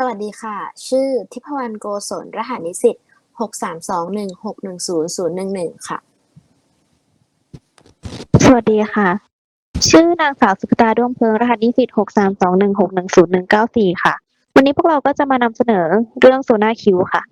สวัสดีค่ะ ชื่อทิพวรรณโกศลรหัสนิสิตหกสามสองหนึ่งหกหนึ่งศูนย์ศูนย์หนึ่งหนึ่งค่ะ สวัสดีค่ะ ชื่อนางสาวสุกตาด้วงเพลิงรหัสนิสิตหกสามสองหนึ่งหกหนึ่งศูนย์หนึ่งเก้าสี่ค่ะ วันนี้พวกเราก็จะมานำเสนอเรื่องโซนาคิวค่ะ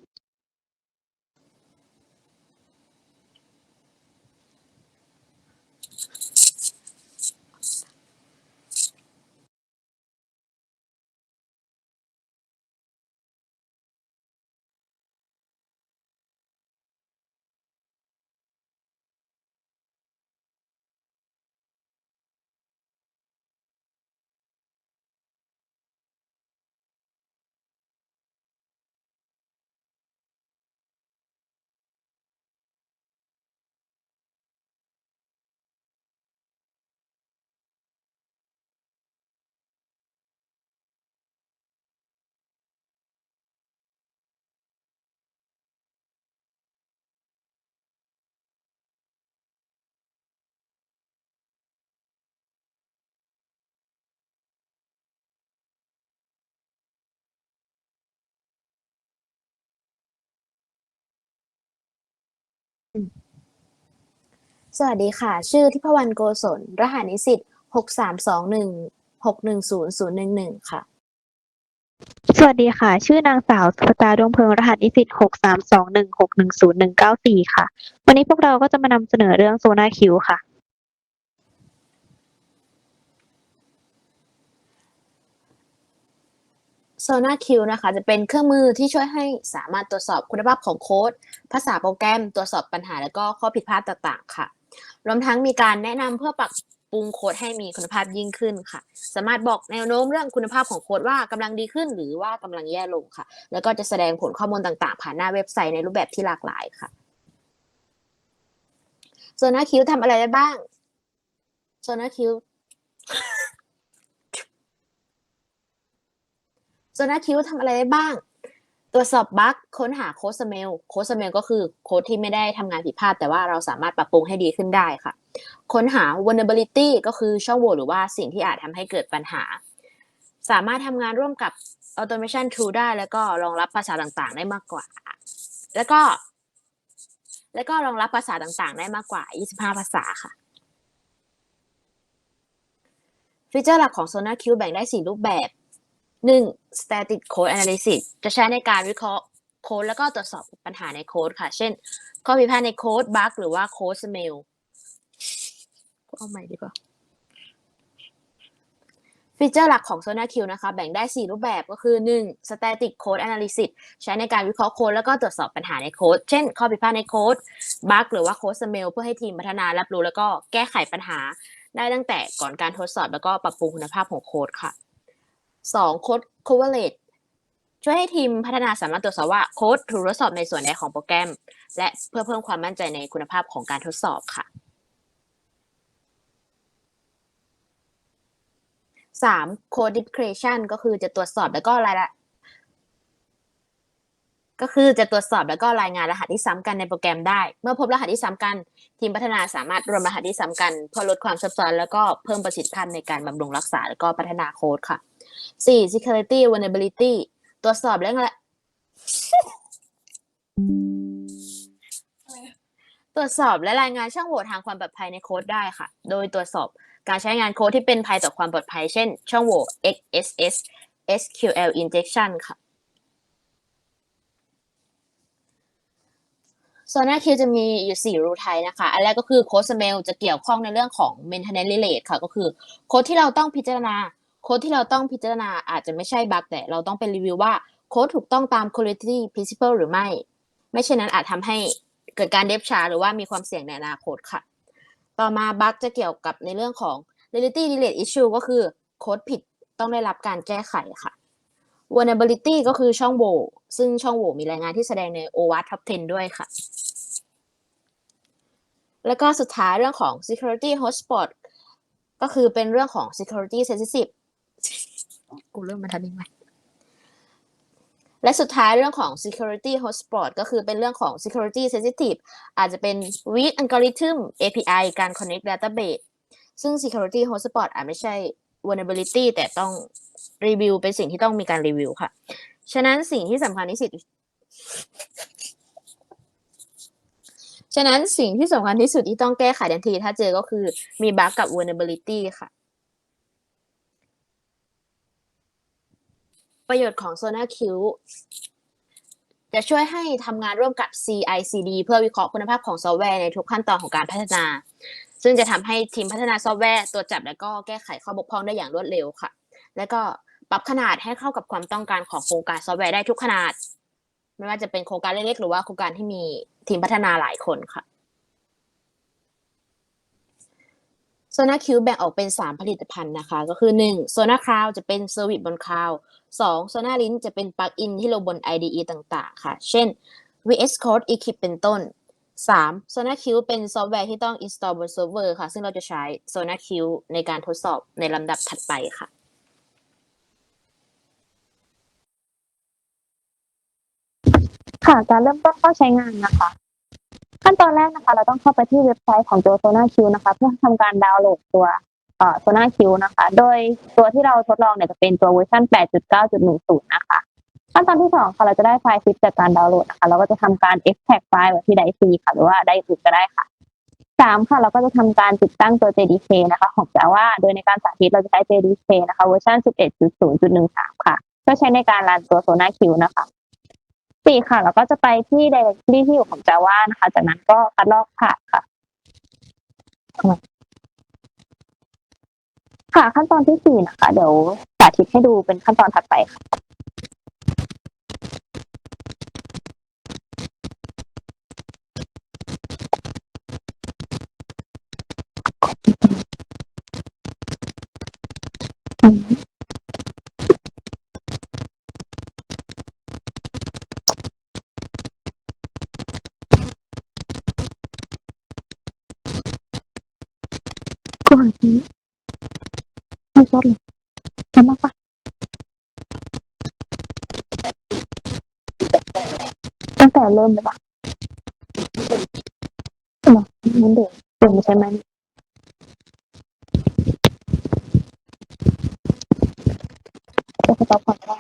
สวัสดีค่ะ ชื่อทิพวรรณโกศล รหัสนิสิตหกสามสองหนึ่งหกหนึ่งศูนย์ศูนย์หนึ่งหนึ่งค่ะ สวัสดีค่ะ ชื่อนางสาวสุตาดวงเพลิงรหัสนิสิตหกสามสองหนึ่งหกหนึ่งศูนย์หนึ่งเก้าสี่ค่ะ วันนี้พวกเราก็จะมานำเสนอเรื่องโซนาคิวค่ะ Sonar Q นะคะจะเป็นเครื่องมือที่ช่วยให้สามารถตรวจสอบคุณภาพของโค้ด ภาษาโปรแกรม ตรวจสอบปัญหาและก็ข้อผิดพลาดต่างๆ ค่ะ รวมทั้งมีการแนะนำเพื่อปรับปรุงโค้ดให้มีคุณภาพยิ่งขึ้นค่ะ สามารถบอกแนวโน้มเรื่องคุณภาพของโค้ดว่ากำลังดีขึ้น หรือว่ากำลังแย่ลงค่ะ แล้วก็จะแสดงผลข้อมูลต่างๆ ผ่านหน้าเว็บไซต์ในรูปแบบที่หลากหลายค่ะ Sonar Q ทำอะไรได้บ้าง Sonar Q โซนาคิวทำอะไรได้บ้าง ตรวจสอบบั๊กค้นหาโค้ดสเมลโค้ดสเมลก็คือโค้ดที่ไม่ได้ทำงานผิดพลาด แต่ว่าเราสามารถปรับปรุงให้ดีขึ้นได้ค่ะ ค้นหา vulnerability ก็คือช่องโหว่หรือว่าสิ่งที่อาจทำให้เกิดปัญหา สามารถทำงานร่วมกับ automation tool ได้ แล้วก็รองรับภาษาต่างๆ ได้มากกว่า แล้วก็ แล้วก็รองรับภาษาต่างๆ ได้มากกว่า 25 ภาษาค่ะฟีเจอร์หลักของ Sonar Q แบ่งได้ 4 รูปแบบ 1. static code analysis จะใช้ในการวิเคราะห์โค้ดแล้วก็ตรวจสอบปัญหาในโค้ดค่ะ เช่น ข้อผิดพลาดในโค้ดบั๊กหรือว่าโค้ดสเมลเอาใหม่ดีกว่า ฟีเจอร์หลักของ Sonar Q นะคะ แบ่งได้ 4 รูปแบบก็คือ 1. static code analysis ใช้ในการวิเคราะห์โค้ดแล้วก็ตรวจสอบปัญหาในโค้ด เช่น ข้อผิดพลาดในโค้ดบั๊กหรือว่าโค้ดสเมลเพื่อให้ทีมพัฒนารับรู้แล้วก็แก้ไขปัญหา ได้ตั้งแต่ก่อนการทดสอบแล้วก็ปรับปรุงคุณภาพของโค้ดค่ะ สองโค้ด coverage ช่วยให้ทีมพัฒนาสามารถตรวจสอบว่าโค้ดถูกทดสอบในส่วนใดของโปรแกรม และเพื่อเพิ่มความมั่นใจในคุณภาพของการทดสอบค่ะสาม code declaration ก็คือจะตรวจสอบแล้วก็รายละก็คือจะตรวจสอบแล้วก็รายงานรหัสที่ซ้ำกันในโปรแกรมได้ เมื่อพบรหัสที่ซ้ำกัน ทีมพัฒนาสามารถรวมรหัสที่ซ้ำกันเพื่อลดความซับซ้อนแล้วก็เพิ่มประสิทธิภาพในการบำรุงรักษาแล้วก็พัฒนาโค้ดค่ะ สี่ security vulnerability ตรวจสอบและละตรวจสอบและรายงานช่องโหว่ทางความปลอดภัยในโค้ดได้ค่ะ โดยตรวจสอบการใช้งานโค้ดที่เป็นภัยต่อความปลอดภัย เช่น ช่องโหว่ XSS SQL injection ค่ะ Sonar Q จะมีอยู่ 4 รูไทนะคะ อันแรกก็คือโค้ดสเมลจะเกี่ยวข้องในเรื่องของ maintenance relate ค่ะ ก็คือโค้ดที่เราต้องพิจารณา โค้ดที่เราต้องพิจารณาอาจจะไม่ใช่บั๊กแต่เราต้องเป็นรีวิวว่าโค้ดถูกต้องตาม quality principle หรือไม่ ไม่เช่นนั้นอาจทำให้เกิดการเดฟช้าหรือว่ามีความเสี่ยงในอนาคตค่ะ ต่อมาบั๊กจะเกี่ยวกับในเรื่องของ reality related issue ก็คือโค้ดผิดต้องได้รับการแก้ไขค่ะ vulnerability ก็คือช่องโหว่ซึ่งช่องโหว่มีรายงานที่แสดงใน OWASP Top 10 ด้วยค่ะ แล้วก็สุดท้ายเรื่องของ security hotspot ก็คือเป็นเรื่องของ security sensitive กูเริ่มมาทันยังไงและสุดท้ายเรื่องของ security hotspot ก็คือเป็นเรื่องของ security sensitive อาจจะเป็น weak algorithm API การ connect database ซึ่ง security hotspot อาจไม่ใช่ vulnerability แต่ต้องรีวิวเป็นสิ่งที่ต้องมีการรีวิวค่ะ ฉะนั้นสิ่งที่สำคัญที่สุด ฉะนั้นสิ่งที่สำคัญที่สุดที่ต้องแก้ไขทันทีถ้าเจอก็คือมีบั๊กกับ vulnerability ค่ะ ประโยชน์ของ SonarQ จะช่วยให้ทำงานร่วมกับ CI/CD เพื่อวิเคราะห์คุณภาพของซอฟต์แวร์ในทุกขั้นตอนของการพัฒนา ซึ่งจะทำให้ทีมพัฒนาซอฟต์แวร์ตรวจจับและก็แก้ไขข้อบกพร่องได้อย่างรวดเร็วค่ะ และก็ปรับขนาดให้เข้ากับความต้องการของโครงการซอฟต์แวร์ได้ทุกขนาด ไม่ว่าจะเป็นโครงการเล็กๆหรือว่าโครงการที่มีทีมพัฒนาหลายคนค่ะ SonarQ แบ่งออกเป็น 3 ผลิตภัณฑ์นะคะ ก็คือ 1 Sonar Cloud จะเป็นเซอร์วิสบนคลาว 2 Sonar Link จะเป็นปลั๊กอินที่ลงบน IDE ต่างๆ ค่ะ เช่น VS Code Equip เป็นต้น3 SonaQ เป็นซอฟต์แวร์ที่ต้อง install บนเซิร์ฟเวอร์ค่ะ ซึ่งเราจะใช้ SonaQ ในการทดสอบในลำดับถัดไปค่ะค่ะการเริ่มต้นเข้าใช้งานนะคะ ขั้นตอนแรกนะคะ เราต้องเข้าไปที่เว็บไซต์ของตัว s o n a Q นะคะ เพื่อทำการดาวน์โหลดตัว เอ่อ SonarQ นะคะ โดยตัวที่เราทดลองเนี่ยจะเป็นตัวเวอร์ชัน8.9.10 นะคะขั้นตอนที่สองค่ะเราจะได้ไฟล์ซิปจากการดาวน์โหลดนะคะเราก็จะทำการ extract ไฟล์ไว้ที่ไดซีค่ะ หรือว่าไดอื่นก็ได้ค่ะสามค่ะเราก็จะทำการติดตั้งตัว JDK นะคะของ Java โดยในการสาธิตเราจะใช้ JDK นะคะเวอร์ชัน11.0.13 ค่ะเพื่อใช้ในการรันตัว SonarQ นะคะสี่ค่ะ เราก็จะไปที่ directory ที่อยู่ของ Java นะคะ จากนั้นก็คัดลอกผ่านค่ะ ค่ะขั้นตอนที่สี่นะคะ เดี๋ยวสาธิตให้ดูเป็นขั้นตอนถัดไปค่ะก่อนนี้ ไม่ชอบเลยทำมากปะตั้งแต่เริ่มเลยปะหรอมันเดี๋ยวเดี๋ยวไม่ใช่ไหมจะสต็อปก่อนได้